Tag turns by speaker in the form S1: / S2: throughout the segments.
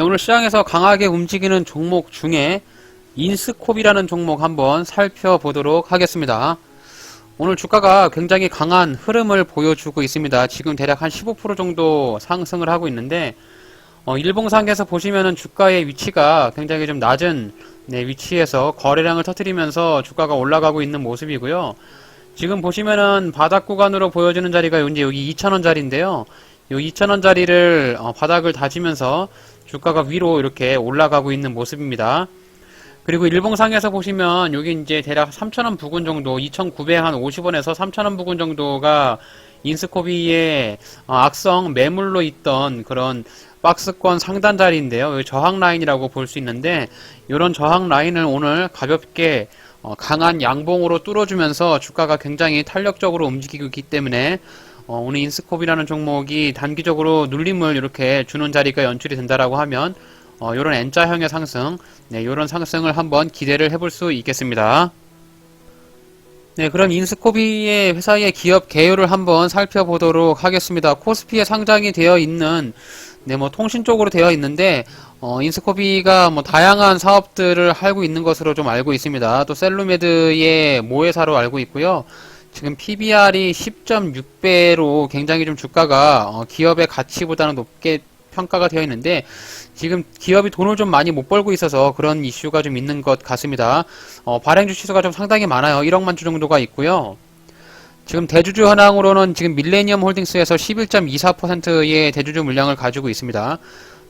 S1: 오늘 시장에서 강하게 움직이는 종목 중에 인스콥이라는 종목 한번 살펴보도록 하겠습니다. 오늘 주가가 굉장히 강한 흐름을 보여주고 있습니다. 지금 대략 한 15% 정도 상승을 하고 있는데 어, 일봉상에서 보시면은 주가의 위치가 굉장히 좀 낮은 네, 위치에서 거래량을 터뜨리면서 주가가 올라가고 있는 모습이고요. 지금 보시면은 바닥 구간으로 보여지는 자리가 이제 여기 2,000원 자리인데요. 이 2,000원 자리를 어, 바닥을 다지면서 주가가 위로 이렇게 올라가고 있는 모습입니다. 그리고 일봉상에서 보시면 여기 이제 대략 3,000원 부근 정도, 2,950원에서 3,000원 부근 정도가 인스코비의 어, 악성 매물로 있던 그런 박스권 상단 자리인데요. 여기 저항 라인이라고 볼 수 있는데 이런 저항 라인을 오늘 가볍게 어, 강한 양봉으로 뚫어주면서 주가가 굉장히 탄력적으로 움직이고 있기 때문에 어, 오늘 인스콥이라는 종목이 단기적으로 눌림을 이렇게 주는 자리가 연출이 된다라고 하면 어, 이런 N자형의 상승, 네, 이런 상승을 한번 기대를 해볼 수 있겠습니다. 네, 그럼 인스코비의 회사의 기업 개요를 한번 살펴보도록 하겠습니다. 코스피에 상장이 되어 있는 네, 뭐 통신 쪽으로 되어 있는데 어, 인스코비가 뭐 다양한 사업들을 하고 있는 것으로 좀 알고 있습니다. 또 셀루메드의 모회사로 알고 있고요. 지금 PBR이 10.6배로 굉장히 좀 주가가 어, 기업의 가치보다는 높게 평가가 되어 있는데 지금 기업이 돈을 좀 많이 못 벌고 있어서 그런 이슈가 좀 있는 것 같습니다. 어, 발행주 치수가 좀 상당히 많아요. 1억만 주 정도가 있고요. 지금 대주주 현황으로는 지금 밀레니엄 홀딩스에서 11.24%의 대주주 물량을 가지고 있습니다.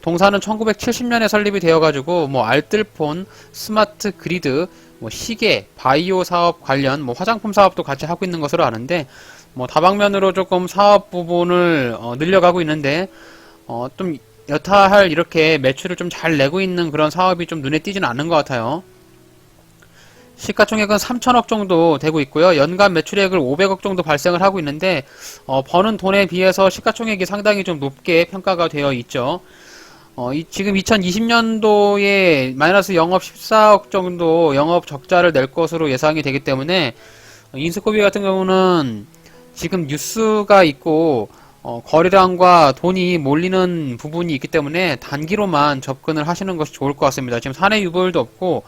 S1: 동사는 1970년에 설립이 되어가지고 뭐 알뜰폰, 스마트 그리드, 뭐 시계, 바이오 사업 관련 뭐 화장품 사업도 같이 하고 있는 것으로 아는데 뭐 다방면으로 조금 사업 부분을 어, 늘려가고 있는데 어, 좀 여타할 이렇게 매출을 좀 잘 내고 있는 그런 사업이 좀 눈에 띄지는 않는 것 같아요. 시가총액은 3천억 정도 되고 있고요. 연간 매출액을 500억 정도 발생을 하고 있는데 어, 버는 돈에 비해서 시가총액이 상당히 좀 높게 평가가 되어 있죠. 어, 이, 지금 2020년도에 마이너스 영업 14억 정도 영업 적자를 낼 것으로 예상이 되기 때문에 인스코비 같은 경우는 지금 뉴스가 있고 어, 거래량과 돈이 몰리는 부분이 있기 때문에 단기로만 접근을 하시는 것이 좋을 것 같습니다. 지금 사내 유보율도 없고,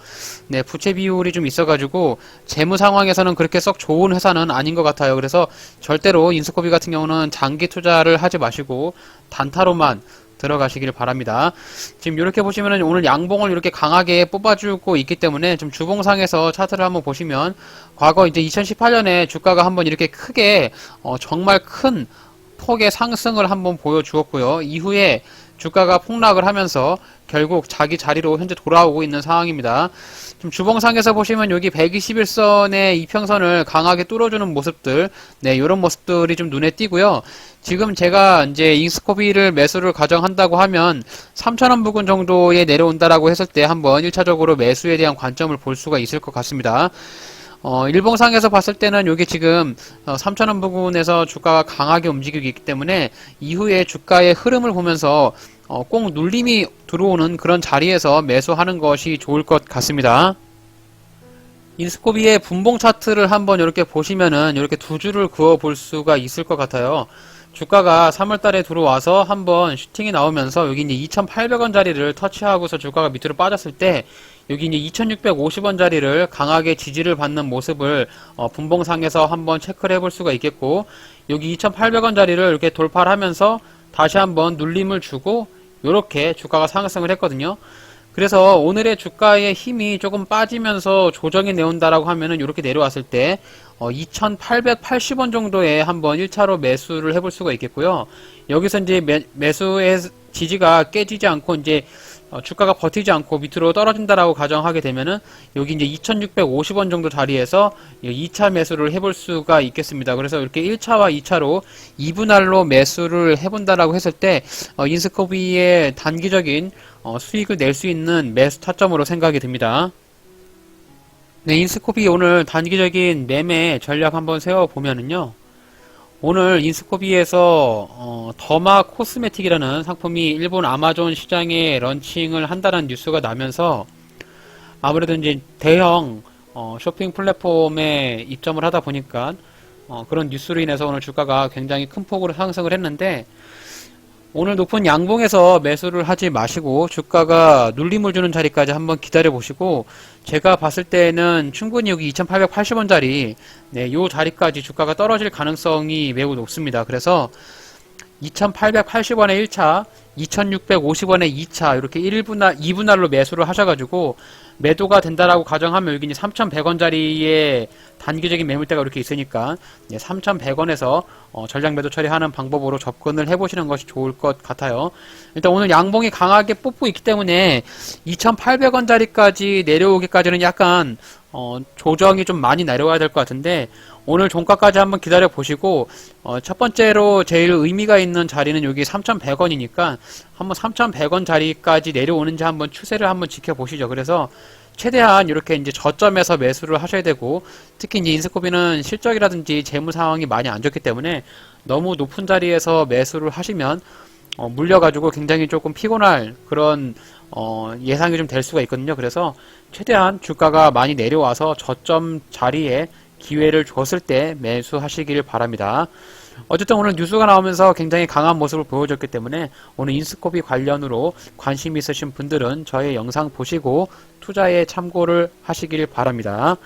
S1: 네, 부채 비율이 좀 있어가지고, 재무 상황에서는 그렇게 썩 좋은 회사는 아닌 것 같아요. 그래서 절대로 인스코비 같은 경우는 장기 투자를 하지 마시고, 단타로만 들어가시길 바랍니다. 지금 이렇게 보시면은 오늘 양봉을 이렇게 강하게 뽑아주고 있기 때문에 좀 주봉상에서 차트를 한번 보시면 과거 이제 2018년에 주가가 한번 이렇게 크게 어, 정말 큰 폭의 상승을 한번 보여주었고요. 이후에 주가가 폭락을 하면서 결국 자기 자리로 현재 돌아오고 있는 상황입니다. 좀 주봉상에서 보시면 여기 121선의 이평선을 강하게 뚫어주는 모습들, 네, 이런 모습들이 좀 눈에 띄고요. 지금 제가 이제 인스코비를 매수를 가정한다고 하면 3,000원 부근 정도에 내려온다라고 했을 때 한번 1차적으로 매수에 대한 관점을 볼 수가 있을 것 같습니다. 어, 일봉상에서 봤을 때는 이게 지금 어, 3,000원 부근에서 주가가 강하게 움직이고 있기 때문에 이후에 주가의 흐름을 보면서 어, 꼭 눌림이 들어오는 그런 자리에서 매수하는 것이 좋을 것 같습니다. 인스코비의 분봉 차트를 한번 이렇게 보시면은 이렇게 두 줄을 그어 볼 수가 있을 것 같아요. 주가가 3월 달에 들어와서 한번 슈팅이 나오면서 여기 이제 2,800원짜리를 터치하고서 주가가 밑으로 빠졌을 때 여기 이제 2,650원짜리를 강하게 지지를 받는 모습을 어, 분봉상에서 한번 체크를 해볼 수가 있겠고 여기 2,800원짜리를 이렇게 돌파를 하면서 다시 한번 눌림을 주고 이렇게 주가가 상승을 했거든요. 그래서 오늘의 주가의 힘이 조금 빠지면서 조정이 내온다라고 하면은 이렇게 내려왔을 때 어, 2,880원 정도에 한번 1차로 매수를 해볼 수가 있겠고요. 여기서 이제 매, 매수의 지지가 깨지지 않고 이제 어, 주가가 버티지 않고 밑으로 떨어진다라고 가정하게 되면은 여기 이제 2,650원 정도 자리에서 2차 매수를 해볼 수가 있겠습니다. 그래서 이렇게 1차와 2차로 2분할로 매수를 해본다라고 했을 때 어, 인스코비의 단기적인 어, 수익을 낼 수 있는 매수 타점으로 생각이 듭니다. 네, 인스코비 오늘 단기적인 매매 전략 한번 세워보면은요. 오늘 인스코비에서 어, 더마 코스메틱이라는 상품이 일본 아마존 시장에 런칭을 한다는 뉴스가 나면서 아무래도 이제 대형 어, 쇼핑 플랫폼에 입점을 하다 보니까 어, 그런 뉴스로 인해서 오늘 주가가 굉장히 큰 폭으로 상승을 했는데 오늘 높은 양봉에서 매수를 하지 마시고 주가가 눌림을 주는 자리까지 한번 기다려 보시고 제가 봤을 때는 충분히 여기 2880원짜리 네, 요 자리까지 주가가 떨어질 가능성이 매우 높습니다. 그래서 2880원에 1차, 2650원에 2차 이렇게 1분할, 2분할로 매수를 하셔가지고 매도가 된다라고 가정하면 여기 이제 3100원짜리의 단기적인 매물대가 이렇게 있으니까 3100원에서 어, 전략 매도 처리하는 방법으로 접근을 해보시는 것이 좋을 것 같아요. 일단 오늘 양봉이 강하게 뽑고 있기 때문에 2800원짜리까지 내려오기까지는 약간 어, 조정이 좀 많이 내려와야 될 것 같은데 오늘 종가까지 한번 기다려 보시고 어, 첫 번째로 제일 의미가 있는 자리는 여기 3,100원이니까 한번 3,100원 자리까지 내려오는지 한번 추세를 한번 지켜보시죠. 그래서 최대한 이렇게 이제 저점에서 매수를 하셔야 되고 특히 이제 인스코비는 실적이라든지 재무 상황이 많이 안 좋기 때문에 너무 높은 자리에서 매수를 하시면 어, 물려가지고 굉장히 조금 피곤할 그런 어, 예상이 좀 될 수가 있거든요. 그래서 최대한 주가가 많이 내려와서 저점 자리에 기회를 줬을 때 매수하시길 바랍니다. 어쨌든 오늘 뉴스가 나오면서 굉장히 강한 모습을 보여줬기 때문에 오늘 인스코비 관련으로 관심 있으신 분들은 저의 영상 보시고 투자에 참고를 하시길 바랍니다.